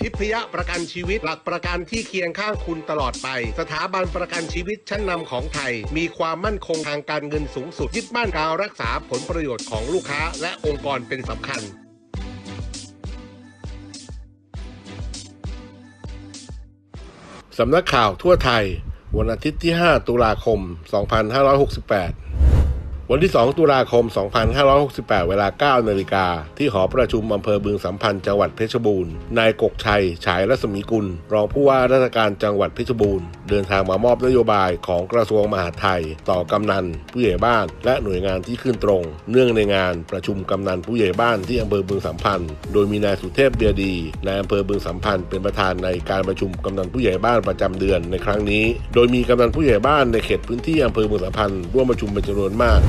ทิพยประกันชีวิตหลักประกันที่เคียงข้างคุณตลอดไป สถาบันประกันชีวิตชั้นนำของไทย มีความมั่นคงทางการเงินสูงสุดยึดมั่นการรักษาผลประโยชน์ของลูกค้าและองค์กรเป็นสำคัญสำนักข่าวทั่วไทย วันอาทิตย์ที่ 5 ตุลาคม 2568 วันที่ 2 ตุลาคม 2568 เวลา 9 นาฬิกา ที่หอประชุมอำเภอบึงสัมพันธ์จังหวัดเพชรบูรณ์ นายกกชัย ฉายรัศมีกุล รองผู้ว่าราชการจังหวัดเพชรบูรณ์ เดินทางมามอบนโยบายของกระทรวงมหาดไทย ต่อกำนัน ผู้ใหญ่บ้าน และหน่วยงานที่ขึ้นตรง เนื่องในงานประชุมกำนันผู้ใหญ่บ้านที่อำเภอบึงสัมพันธ์ โดยมีนายสุเทพเบียดีนายอำเภอบึงสัมพันธ์เป็นประธานในการประชุมกำนันผู้ใหญ่บ้านประจำเดือนในครั้งนี้ โดยมีกำนันผู้ใหญ่บ้านในเขตพื้นที่อำเภอบึงสัมพันธ์ร่วมประชุมเป็นจำนวนมาก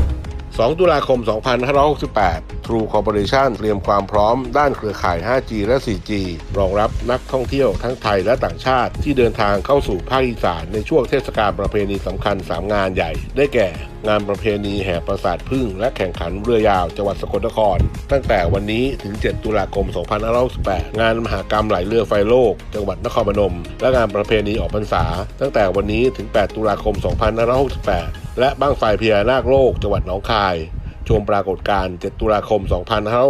2 ตุลาคม 2568 True Corporation เตรียมความพร้อมด้านเครือข่าย 5G และ 4G รองรับนักท่องเที่ยวทั้งไทยและต่างชาติ ที่เดินทางเข้าสู่ภาคอีสานในช่วงเทศกาลประเพณีสำคัญ 3 งานใหญ่ ได้แก่ งานประเพณีแห่ปราสาทพึ่ง และแข่งขันเรือยาวจังหวัดสกลนคร ตั้งแต่วันนี้ถึง 7 ตุลาคม 2568 งานมหากรรมไหลเรือไฟโลก จังหวัดนครพนม และงานประเพณีออกพรรษา ตั้งแต่วันนี้ถึง 8 ตุลาคม 2568 และบ้างไฟพญานาคโลกจังหวัดหนองคาย ชมปรากฏการณ์ 7 ตุลาคม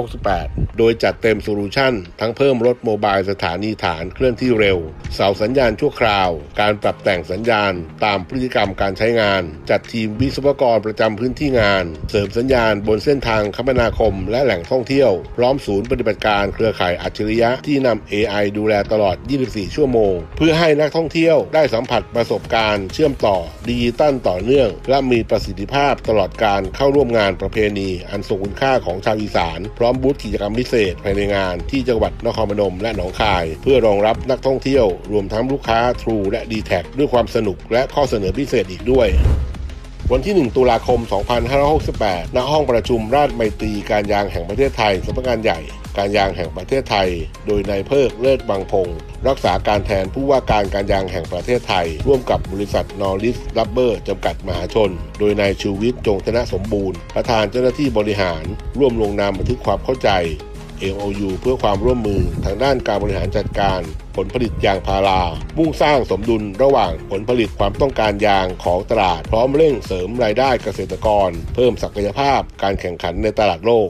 2568 โดยจัดเต็มโซลูชันทั้งเพิ่มรถโมบายสถานีฐานเคลื่อนที่เร็ว เสาสัญญาณชั่วคราว การปรับแต่งสัญญาณ ตามพฤติกรรมการใช้งาน จัดทีมวิศวกรประจำพื้นที่งาน เสริมสัญญาณบนเส้นทางคมนาคม และแหล่งท่องเที่ยว พร้อมศูนย์ปฏิบัติการเครือข่ายอัจฉริยะที่นำ AI ดูแลตลอด 24 ชั่วโมง เพื่อให้นักท่องเที่ยวได้สัมผัสประสบการณ์ เชื่อมต่อดิจิตัลต่อเนื่อง และมีประสิทธิภาพตลอดการเข้าร่วมงานประเพณี อันทรงคุณค่าของชาวอีสาน พร้อมบูธกิจกรรมพิเศษภายในงานที่จังหวัดนครพนมและหนองคาย เพื่อรองรับนักท่องเที่ยว รวมทั้งลูกค้า True และ d t แทด้วยความสนุกและข้อเสนอพิเศษอีกด้วยวันที่ 1 ตุลาคม 2568 ณ ห้องประชุมราชมัยตรีการยางแห่งประเทศไทยสำนักงานใหญ่ การยางแห่งประเทศไทย โดยนายเพิกเลิศบางพงศ์รักษาการแทนผู้ว่าการการยางแห่งประเทศไทย ร่วมกับบริษัทนอริสรับเบอร์จำกัดมหาชน โดยนายชูวิทย์จงธนสมบูรณ์ ประธานเจ้าหน้าที่บริหาร ร่วมลงนามบันทึกความเข้าใจ MOU เพื่อความร่วมมือทางด้านการบริหารจัดการ ผลผลิตยางพารา มุ่งสร้างสมดุลระหว่างผลผลิตความต้องการยางของตลาด พร้อมเร่งเสริมรายได้เกษตรกร เพิ่มศักยภาพการแข่งขันในตลาดโลก